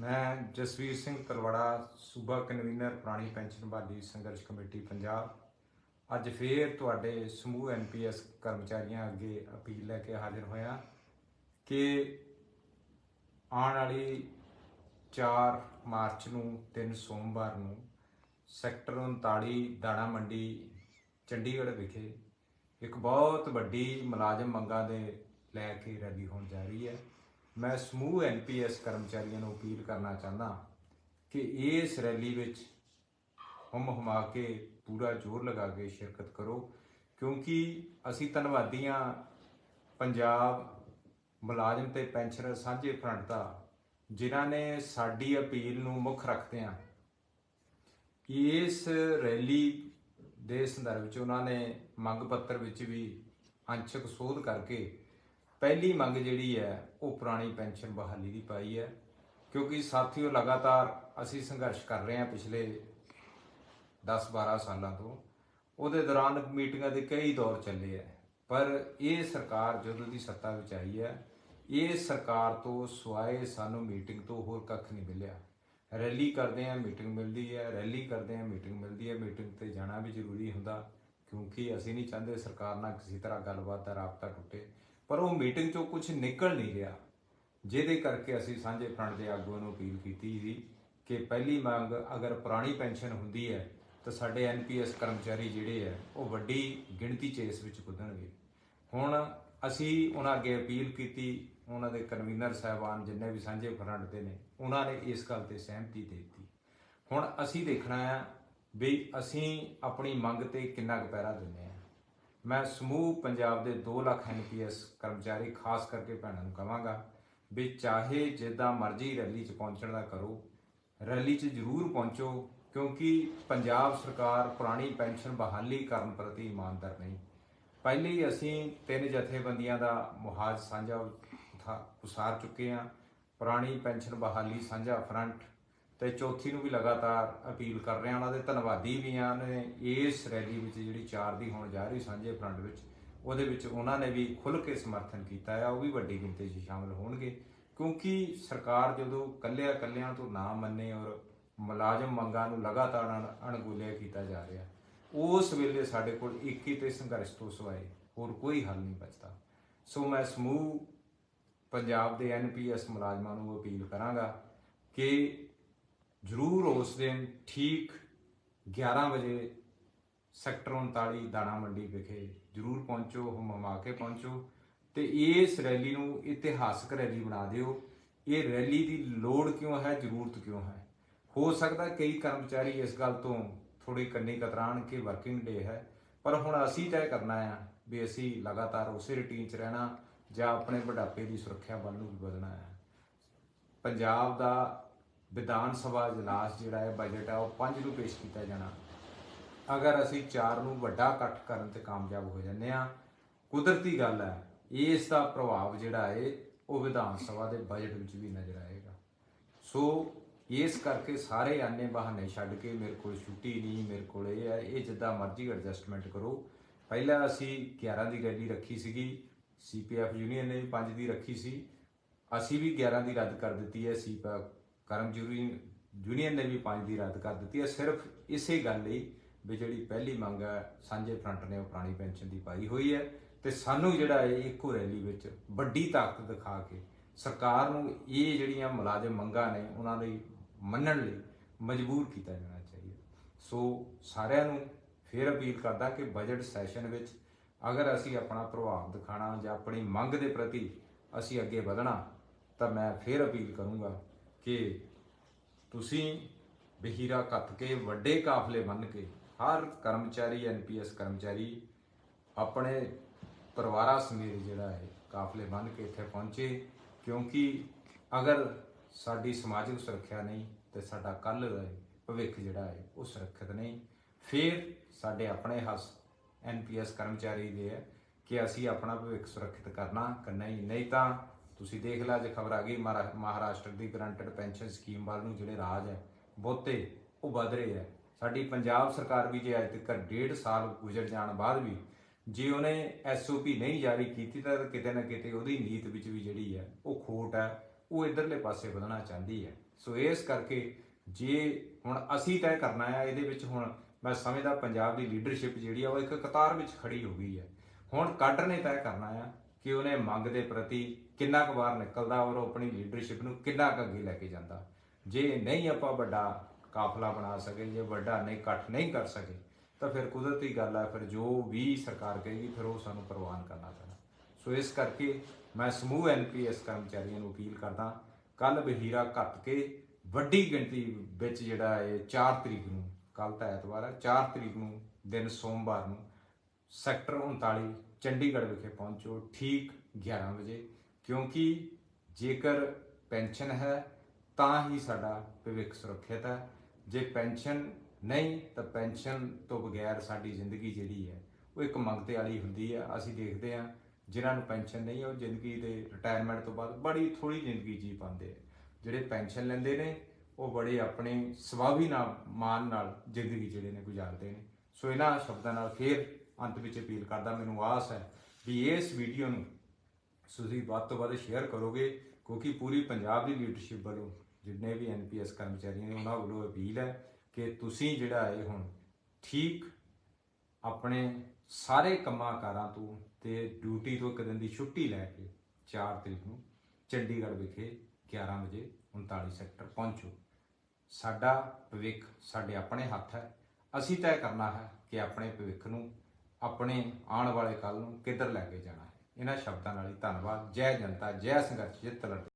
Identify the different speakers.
Speaker 1: ਮੈਂ ਜਸਵੀਰ ਸਿੰਘ ਤਲਵੜਾ ਸੂਬਾ ਕਨਵੀਨਰ ਪੁਰਾਣੀ ਪੈਨਸ਼ਨ ਬਹਾਲੀ ਸੰਘਰਸ਼ ਕਮੇਟੀ, ਪੰਜਾਬ। ਅੱਜ ਫੇਰ ਤੁਹਾਡੇ ਸਮੂਹ ਐਨਪੀਐਸ ਕਰਮਚਾਰੀਆਂ ਅੱਗੇ ਅਪੀਲ ਲੈ ਕੇ ਹਾਜ਼ਰ ਹੋਇਆ ਕਿ ਆਉਣ ਵਾਲੀ 4 ਮਾਰਚ ਨੂੰ, ਤਿੰਨ ਸੋਮਵਾਰ ਨੂੰ ਸੈਕਟਰ 39 ਦਾਣਾ ਮੰਡੀ, ਚੰਡੀਗੜ੍ਹ ਵਿਖੇ ਇੱਕ ਬਹੁਤ ਵੱਡੀ ਮੁਲਾਜ਼ਮ ਮੰਗਾਂ ਦੇ ਲੈ ਕੇ ਰੈਲੀ ਹੋਣ ਜਾ ਰਹੀ ਹੈ। ਮੈਂ ਸਮੂਹ ਐਨਪੀਐਸ ਕਰਮਚਾਰੀਆਂ ਨੂੰ ਅਪੀਲ ਕਰਨਾ ਚਾਹੁੰਦਾ ਕਿ ਇਸ ਰੈਲੀ ਵਿੱਚ ਹਮ ਹਮਾ ਕੇ ਪੂਰਾ ਜ਼ੋਰ ਲਗਾ ਕੇ ਸ਼ਿਰਕਤ ਕਰੋ, ਕਿਉਂਕਿ ਅਸੀਂ ਧੰਨਵਾਦੀ ਧੰਨਵਾਦੀਆਂ ਪੰਜਾਬ, ਮੁਲਾਜ਼ਮ ਤੇ ਪੈਨਸ਼ਨਰ ਸਾਂਝੇ ਫਰੰਟ ਦਾ, ਜਿਨ੍ਹਾਂ ਨੇ ਸਾਡੀ ਅਪੀਲ ਨੂੰ ਮੁੱਖ ਰੱਖਦਿਆਂ ਇਸ ਰੈਲੀ ਦੇ ਸੰਦਰਭ ਵਿੱਚ ਉਹਨਾਂ ਨੇ ਮੰਗ ਪੱਤਰ ਵਿੱਚ ਵੀ ਅੰਸ਼ਕ ਸੋਧ ਕਰਕੇ ਪਹਿਲੀ ਮੰਗ ਜਿਹੜੀ ਹੈ, ਉਹ ਪੁਰਾਣੀ ਪੈਨਸ਼ਨ ਬਹਾਲੀ ਦੀ ਪਾਈ ਹੈ, ਕਿਉਂਕਿ ਸਾਥੀਓ ਲਗਾਤਾਰ ਅਸੀਂ ਸੰਘਰਸ਼ ਕਰ ਰਹੇ ਹਾਂ ਪਿਛਲੇ 10-12 ਸਾਲਾਂ ਤੋਂ। ਉਹਦੇ ਦੌਰਾਨ ਮੀਟਿੰਗਾਂ ਦੇ ਕਈ ਦੌਰ ਚੱਲੇ ਹੈ, ਪਰ ਇਹ ਸਰਕਾਰ ਜਦੋਂ ਦੀ ਸੱਤਾ ਵਿੱਚ ਆਈ ਹੈ, ਇਹ ਸਰਕਾਰ ਤੋਂ ਸਵਾਏ ਸਾਨੂੰ ਮੀਟਿੰਗ ਤੋਂ ਹੋਰ ਕੱਖ ਨਹੀਂ ਮਿਲਿਆ। ਰੈਲੀ ਕਰਦੇ ਆ ਮੀਟਿੰਗ ਮਿਲਦੀ ਹੈ, ਰੈਲੀ ਕਰਦੇ ਆ ਮੀਟਿੰਗ ਮਿਲਦੀ ਹੈ। ਮੀਟਿੰਗ ਤੇ ਜਾਣਾ ਵੀ ਜ਼ਰੂਰੀ ਹੁੰਦਾ, ਕਿਉਂਕਿ ਅਸੀਂ ਨਹੀਂ ਚਾਹੁੰਦੇ ਸਰਕਾਰ ਨਾਲ ਕਿਸੇ ਤਰ੍ਹਾਂ ਗੱਲਬਾਤ ਦਾ ਰਾਬਤਾ ਟੁੱਟੇ। ਪਰ ਉਹ ਮੀਟਿੰਗ ਚੋਂ ਕੁਝ ਨਿਕਲ ਨਹੀਂ ਰਿਹਾ। ਜਿਹਦੇ ਕਰਕੇ ਅਸੀਂ ਸਾਂਝੇ ਫਰੰਟ ਦੇ ਆਗੂਆਂ ਨੂੰ ਅਪੀਲ ਕੀਤੀ ਸੀ ਕਿ ਪਹਿਲੀ ਮੰਗ ਅਗਰ ਪੁਰਾਣੀ ਪੈਨਸ਼ਨ ਹੁੰਦੀ ਹੈ, ਤਾਂ ਸਾਡੇ ਐਨਪੀਐਸ ਕਰਮਚਾਰੀ ਜਿਹੜੇ ਆ ਉਹ ਵੱਡੀ ਗਿਣਤੀ 'ਚ ਇਸ ਵਿੱਚ ਕੁੱਦਣਗੇ। ਹੁਣ ਅਸੀਂ ਉਹਨਾਂ ਅੱਗੇ ਅਪੀਲ ਕੀਤੀ, ਉਹਨਾਂ ਦੇ ਕਨਵੀਨਰ ਸਾਹਿਬਾਨ ਜਿੰਨੇ ਵੀ ਸਾਂਝੇ ਫਰੰਟ ਦੇ ਨੇ, ਉਹਨਾਂ ਨੇ ਇਸ ਗੱਲ ਤੇ ਸਹਿਮਤੀ ਦੇ ਦਿੱਤੀ। ਹੁਣ ਅਸੀਂ ਦੇਖਣਾ ਆ ਵੀ ਅਸੀਂ ਆਪਣੀ ਮੰਗ ਤੇ ਕਿੰਨਾ ਕੁ ਪੈਰਾ ਦਿੰਦੇ ਆ ਮੈਂ ਸਮੂਹ ਪੰਜਾਬ ਦੇ 2 ਲੱਖ ਐਨਪੀਐਸ ਕਰਮਚਾਰੀ, ਖਾਸ ਕਰਕੇ ਭੈਣਾਂ ਨੂੰ ਕਹਾਂਗਾ ਵੀ ਚਾਹੇ ਜਿੱਦਾਂ ਮਰਜ਼ੀ ਰੈਲੀ 'ਚ ਪਹੁੰਚਣ ਦਾ ਕਰੋ, ਰੈਲੀ 'ਚ ਜ਼ਰੂਰ ਪਹੁੰਚੋ, ਕਿਉਂਕਿ ਪੰਜਾਬ ਸਰਕਾਰ ਪੁਰਾਣੀ ਪੈਨਸ਼ਨ ਬਹਾਲੀ ਕਰਨ ਪ੍ਰਤੀ ਇਮਾਨਦਾਰ ਨਹੀਂ। ਪਹਿਲੇ ਹੀ ਅਸੀਂ ਤਿੰਨ ਜਥੇਬੰਦੀਆਂ ਦਾ ਮੁਹਾਜ਼ ਸਾਂਝਾ ਉਠਾ- ਉਸਾਰ ਚੁੱਕੇ ਹਾਂ। ਪੁਰਾਣੀ ਪੈਨਸ਼ਨ ਬਹਾਲੀ ਸਾਂਝਾ ਫਰੰਟ ਤੇ ਚੌਥੀ ਨੂੰ ਵੀ ਲਗਾਤਾਰ ਅਪੀਲ ਕਰ ਰਹੇ ਹਾਂ ਉਹਨਾਂ ਦੇ, ਧੰਨਵਾਦੀ ਵੀ ਹਾਂ ਨੇ। ਇਸ ਰੈਲੀ ਵਿੱਚ ਜਿਹੜੀ 4 ਦੀ ਹੋਣ ਜਾ ਰਹੀ ਸਾਂਝੇ ਫਰੰਟ ਵਿੱਚ, ਉਹਦੇ ਵਿੱਚ ਉਹਨਾਂ ਨੇ ਵੀ ਖੁੱਲ੍ਹ ਕੇ ਸਮਰਥਨ ਕੀਤਾ ਆ ਉਹ ਵੀ ਵੱਡੀ ਗਿਣਤੀ 'ਚ ਸ਼ਾਮਲ ਹੋਣਗੇ। ਕਿਉਂਕਿ ਸਰਕਾਰ ਜਦੋਂ ਕੱਲਿਆਂ ਕੱਲਿਆਂ ਤੋਂ ਨਾ ਮੰਨੇ ਔਰ ਮੁਲਾਜ਼ਮ ਮੰਗਾਂ ਨੂੰ ਲਗਾਤਾਰ ਅਣ- ਅਣਗੌਲਿਆ ਕੀਤਾ ਜਾ ਰਿਹਾ, ਉਸ ਵੇਲੇ ਸਾਡੇ ਕੋਲ ਇੱਕ ਹੀ ਤੇ ਸੰਘਰਸ਼ ਤੋਂ ਸਿਵਾਏ ਹੋਰ ਕੋਈ ਹੱਲ ਨਹੀਂ ਬਚਦਾ। ਸੋ ਮੈਂ ਸਮੂਹ ਪੰਜਾਬ ਦੇ ਐਨਪੀਐਸ ਮੁਲਾਜ਼ਮਾਂ ਨੂੰ ਅਪੀਲ ਕਰਾਂਗਾ ਕਿ ਜ਼ਰੂਰ ਉਸ ਦਿਨ ਠੀਕ 11 ਵਜੇ ਸੈਕਟਰ 39 ਦਾਣਾ ਮੰਡੀ ਵਿਖੇ ਜ਼ਰੂਰ ਪਹੁੰਚੋ ਹਮਮਾ ਕੇ ਪਹੁੰਚੋ ਤੇ ਇਸ ਰੈਲੀ ਨੂੰ ਇਤਿਹਾਸਕ ਰੈਲੀ ਬਣਾ ਦਿਓ। ਇਹ ਰੈਲੀ ਦੀ ਲੋੜ ਕਿਉਂ ਹੈ, ਜ਼ਰੂਰਤ ਕਿਉਂ ਹੈ? ਹੋ ਸਕਦਾ ਕਈ ਕਰਮਚਾਰੀ ਇਸ ਗੱਲ ਤੋਂ ਥੋੜੀ ਕੰਨੀ ਕਤਰਾਣ ਕਿ ਵਰਕਿੰਗ ਡੇ ਹੈ, ਪਰ ਹੁਣ ਅਸੀਂ ਤੈਅ ਕਰਨਾ ਆ ਵੀ ਅਸੀਂ ਲਗਾਤਾਰ ਉਸੇ ਰੁਟੀਨ 'ਚ ਰਹਿਣਾ ਜਾਂ ਆਪਣੇ ਬੁਢਾਪੇ ਦੀ ਸੁਰੱਖਿਆ ਵੱਲ ਨੂੰ ਵਧਣਾ ਹੈ। ਪੰਜਾਬ ਦਾ ਵਿਧਾਨ ਸਭਾ ਇਜਲਾਸ ਜਿਹੜਾ ਹੈ ਬਜਟ ਹੈ, ਉਹ 5 ਨੂੰ ਪੇਸ਼ ਕੀਤਾ ਜਾਣਾ। ਅਗਰ ਅਸੀਂ 4 ਨੂੰ ਵੱਡਾ ਇਕੱਠ ਕਰਨ ਤੇ ਕਾਮਯਾਬ ਹੋ ਜੰਨੇ ਆ ਕੁਦਰਤੀ ਗੱਲ ਹੈ, ਇਸ ਦਾ ਪ੍ਰਭਾਵ ਜਿਹੜਾ ਹੈ, ਉਹ ਵਿਧਾਨ ਸਭਾ ਦੇ ਬਜਟ ਵਿੱਚ ਵੀ ਨਜ਼ਰ ਆਏਗਾ। ਸੋ ਇਸ ਕਰਕੇ ਸਾਰੇ ਆਨੇ ਬਹਾਨੇ ਛੱਡ ਕੇ ਮੇਰੇ ਕੋਲ ਛੁੱਟੀ ਨਹੀਂ, ਮੇਰੇ ਕੋਲ ਇਹ ਹੈ, ਇਹ ਜਿੱਦਾਂ ਮਰਜ਼ੀ ਐਡਜਸਟਮੈਂਟ ਕਰੋ। ਪਹਿਲਾਂ ਅਸੀਂ 11 ਦੀ ਰੈਲੀ ਰੱਖੀ ਸੀਗੀ ਸੀਪੀਐਫ ਯੂਨੀਅਨ ਨੇ ਵੀ 5 ਦੀ ਰੱਖੀ ਸੀ। ਅਸੀਂ ਵੀ 11 ਦੀ ਰੱਦ ਕਰ ਦਿੱਤੀ ਹੈ ਸੀਪਾ ਕਰਮਚਾਰੀ ਯੂਨੀਅਨ ਨੇ ਵੀ 5 ਦੀ ਰੱਦ ਕਰ ਦਿੱਤੀ ਹੈ। ਸਿਰਫ ਇਸੇ ਗੱਲ ਲਈ ਵੀ ਜਿਹੜੀ ਪਹਿਲੀ ਮੰਗ ਹੈ, ਸਾਂਝੇ ਫਰੰਟ ਨੇ ਉਹ ਪੁਰਾਣੀ ਪੈਨਸ਼ਨ ਦੀ ਪਾਈ ਹੋਈ ਹੈ ਤੇ ਸਾਨੂੰ ਜਿਹੜਾ ਹੈ ਇੱਕੋ ਰੈਲੀ ਵਿੱਚ ਵੱਡੀ ਤਾਕਤ ਦਿਖਾ ਕੇ ਸਰਕਾਰ ਨੂੰ ਇਹ ਜਿਹੜੀਆਂ ਮੁਲਾਜ਼ਮ ਮੰਗਾਂ ਨੇ ਉਹਨਾਂ ਲਈ ਮੰਨਣ ਲਈ ਮਜਬੂਰ ਕੀਤਾ ਜਾਣਾ ਚਾਹੀਦਾ। ਸੋ ਸਾਰਿਆਂ ਨੂੰ ਫੇਰ ਅਪੀਲ ਕਰਦਾ ਕਿ ਬਜਟ ਸੈਸ਼ਨ ਵਿੱਚ ਅਗਰ ਅਸੀਂ ਆਪਣਾ ਪ੍ਰਭਾਵ ਦਿਖਾਣਾ ਜਾਂ ਆਪਣੀ ਮੰਗ ਦੇ ਪ੍ਰਤੀ ਅਸੀਂ ਅੱਗੇ ਵਧਣਾ ਤਾਂ ਮੈਂ ਫੇਰ ਅਪੀਲ ਕਰੂੰਗਾ ਕਿ ਤੁਸੀਂ ਬਹੀਰਾ ਕੱਤ ਕੇ ਵੱਡੇ ਕਾਫਲੇ ਬੰਨ ਕੇ ਹਰ ਕਰਮਚਾਰੀ ਐਨਪੀਐਸ ਕਰਮਚਾਰੀ, ਆਪਣੇ ਪਰਿਵਾਰਾਂ ਸਮੇਤ ਜਿਹੜਾ ਹੈ ਕਾਫਲੇ ਬੰਨ ਕੇ ਇੱਥੇ ਪਹੁੰਚੇ। ਕਿਉਂਕਿ ਅਗਰ ਸਾਡੀ ਸਮਾਜਿਕ ਸੁਰੱਖਿਆ ਨਹੀਂ ਤੇ ਸਾਡਾ ਕੱਲ ਭਵਿੱਖ ਜਿਹੜਾ ਹੈ ਉਹ ਸੁਰੱਖਿਅਤ ਨਹੀਂ। ਫਿਰ ਸਾਡੇ ਆਪਣੇ ਹੱਸ ਐਨਪੀਐਸ ਕਰਮਚਾਰੀ ਦੇ ਹੈ ਕਿ ਅਸੀਂ ਆਪਣਾ ਭਵਿੱਖ ਸੁਰੱਖਿਅਤ ਕਰਨਾ ਕਿ ਨਹੀਂ ਨਹੀਂ ਤਾਂ ਤੁਸੀਂ ਦੇਖ ਲਿਆ ਜੇ ਖਬਰ ਆ ਗਈ ਮਹਾਰਾ- ਮਹਾਰਾਸ਼ਟਰ ਦੀ ਗਰੰਟਡ ਪੈਨਸ਼ਨ ਸਕੀਮ ਵੱਲ ਨੂੰ ਜਿਹੜੇ ਰਾਜ ਹੈ, ਬਹੁਤੇ ਉਹ ਵੱਧ ਰਹੇ ਹੈ। ਸਾਡੀ ਪੰਜਾਬ ਸਰਕਾਰ ਵੀ ਜੇ ਅੱਜ ਤੱਕ ਡੇਢ ਸਾਲ ਗੁਜ਼ਰ ਜਾਣ ਬਾਅਦ ਵੀ ਜੇ ਉਹਨੇ ਐਸਓਪੀ ਨਹੀਂ ਜਾਰੀ ਕੀਤੀ, ਤਾਂ ਕਿਤੇ ਨਾ ਕਿਤੇ ਉਹਦੀ ਨੀਤ ਵਿੱਚ ਵੀ ਜਿਹੜੀ ਹੈ, ਉਹ ਖੋਟ ਹੈ, ਉਹ ਇਧਰਲੇ ਪਾਸੇ ਵਧਣਾ ਚਾਹੁੰਦੀ ਹੈ। ਸੋ ਇਸ ਕਰਕੇ ਜੇ ਹੁਣ ਅਸੀਂ ਤੈਅ ਕਰਨਾ ਹੈ, ਇਹਦੇ ਵਿੱਚ ਹੁਣ ਮੈਂ ਸਮਝਦਾ ਪੰਜਾਬ ਦੀ ਲੀਡਰਸ਼ਿਪ ਜਿਹੜੀ ਆ, ਉਹ ਇੱਕ ਕਤਾਰ ਵਿੱਚ ਖੜੀ ਹੋ ਗਈ ਹੈ। ਹੁਣ ਕੱਢ ਨੇ ਤੈਅ ਕਰਨਾ ਆ ਕਿ ਉਹਨੇ ਮੰਗ ਦੇ ਪ੍ਰਤੀ ਕਿੰਨਾ ਕੁ ਬਾਹਰ ਨਿਕਲਦਾ ਔਰ ਉਹ ਆਪਣੀ ਲੀਡਰਸ਼ਿਪ ਨੂੰ ਕਿੰਨਾ ਕੁ ਅੱਗੇ ਲੈ ਕੇ ਜਾਂਦਾ। ਜੇ ਨਹੀਂ ਆਪਾਂ ਵੱਡਾ ਕਾਫਲਾ ਬਣਾ ਸਕੇ, ਜੇ ਵੱਡਾ ਨਹੀਂ, ਇਕੱਠ ਨਹੀਂ ਕਰ ਸਕੇ, ਤਾਂ ਫਿਰ ਕੁਦਰਤੀ ਗੱਲ ਹੈ ਫਿਰ ਜੋ ਵੀ ਸਰਕਾਰ ਕਹੇਗੀ, ਫਿਰ ਉਹ ਸਾਨੂੰ ਪ੍ਰਵਾਨ ਕਰਨਾ ਪੈਣਾ। ਸੋ ਇਸ ਕਰਕੇ ਮੈਂ ਸਮੂਹ ਐਨਪੀਐਸ ਕਰਮਚਾਰੀਆਂ ਨੂੰ ਅਪੀਲ ਕਰਦਾ ਕੱਲ ਬਹੀਰਾ ਘੱਟ ਕੇ ਵੱਡੀ ਗਿਣਤੀ ਵਿੱਚ ਜਿਹੜਾ ਇਹ 4 ਤਰੀਕ ਨੂੰ ਕੱਲ ਤਾਂ ਐਤਵਾਰ ਹੈ 4 ਤਰੀਕ ਨੂੰ, ਦਿਨ ਸੋਮਵਾਰ ਨੂੰ, ਸੈਕਟਰ 39 ਚੰਡੀਗੜ੍ਹ ਵਿਖੇ ਪਹੁੰਚੋ, ਠੀਕ 11 ਵਜੇ। ਕਿਉਂਕਿ ਜੇਕਰ ਪੈਨਸ਼ਨ ਹੈ, ਤਾਂ ਹੀ ਸਾਡਾ ਭਵਿੱਖ ਸੁਰੱਖਿਅਤ ਹੈ। ਜੇ ਪੈਨਸ਼ਨ ਨਹੀਂ, ਤਾਂ ਪੈਨਸ਼ਨ ਤੋਂ ਬਗੈਰ ਸਾਡੀ ਜ਼ਿੰਦਗੀ ਜਿਹੜੀ ਹੈ, ਉਹ ਇੱਕ ਮੰਗਤੇ ਵਾਲੀ ਹੁੰਦੀ ਹੈ। ਅਸੀਂ ਦੇਖਦੇ ਹਾਂ, ਜਿਨ੍ਹਾਂ ਨੂੰ ਪੈਨਸ਼ਨ ਨਹੀਂ ਉਹ ਜ਼ਿੰਦਗੀ ਦੇ ਰਿਟਾਇਰਮੈਂਟ ਤੋਂ ਬਾਅਦ ਬੜੀ ਥੋੜੀ ਜ਼ਿੰਦਗੀ ਜੀ ਪਾਉਂਦੇ ਆ। ਜਿਹੜੇ ਪੈਨਸ਼ਨ ਲੈਂਦੇ ਨੇ, ਉਹ ਬੜੇ ਆਪਣੇ ਸੁਭਾਵੀ ਨਾਲ ਮਾਨ ਨਾਲ ਜ਼ਿੰਦਗੀ ਜਿਹੜੇ ਨੇ ਗੁਜ਼ਾਰਦੇ ਨੇ। ਸੋ ਇਹਨਾਂ ਸ਼ਬਦਾਂ ਨਾਲ ਫੇਰ ਅੰਤ ਵਿੱਚ ਅਪੀਲ ਕਰਦਾ, ਮੈਨੂੰ ਆਸ ਹੈ ਵੀ ਇਸ ਵੀਡੀਓ ਨੂੰ ਤੁਸੀਂ ਵੱਧ ਤੋਂ ਵੱਧ ਸ਼ੇਅਰ ਕਰੋਗੇ, ਕਿਉਂਕਿ ਪੂਰੀ ਪੰਜਾਬ ਦੀ ਲੀਡਰਸ਼ਿਪ ਵੱਲੋਂ ਜਿੰਨੇ ਵੀ ਐਨਪੀਐਸ ਕਰਮਚਾਰੀ ਨੇ, ਉਹਨਾਂ ਵੱਲੋਂ ਅਪੀਲ ਹੈ ਕਿ ਤੁਸੀਂ ਜਿਹੜਾ ਹੈ ਹੁਣ ਠੀਕ ਆਪਣੇ ਸਾਰੇ ਕੰਮਾਂ ਕਾਰਾਂ ਤੋਂ ਤੇ ਡਿਊਟੀ ਤੋਂ ਇੱਕ ਦਿਨ ਦੀ ਛੁੱਟੀ ਲੈ ਕੇ 4 ਤਰੀਕ ਨੂੰ ਚੰਡੀਗੜ੍ਹ ਵਿਖੇ 11 ਵਜੇ 39 ਸੈਕਟਰ ਪਹੁੰਚੋ। ਸਾਡਾ ਭਵਿੱਖ ਸਾਡੇ ਆਪਣੇ ਹੱਥ ਹੈ। ਅਸੀਂ ਤੈਅ ਕਰਨਾ ਹੈ ਕਿ ਆਪਣੇ ਭਵਿੱਖ ਨੂੰ ਆਪਣੇ ਆਉਣ ਵਾਲੇ ਕੱਲ ਨੂੰ ਕਿੱਧਰ ਲੈ ਕੇ ਜਾਣਾ ਹੈ। ਇਹਨਾਂ ਸ਼ਬਦਾਂ ਨਾਲ ਹੀ ਧੰਨਵਾਦ। ਜੈ ਜਨਤਾ ਜੈ ਸੰਘਰਸ਼ ਜਿੱਤ ਲੜ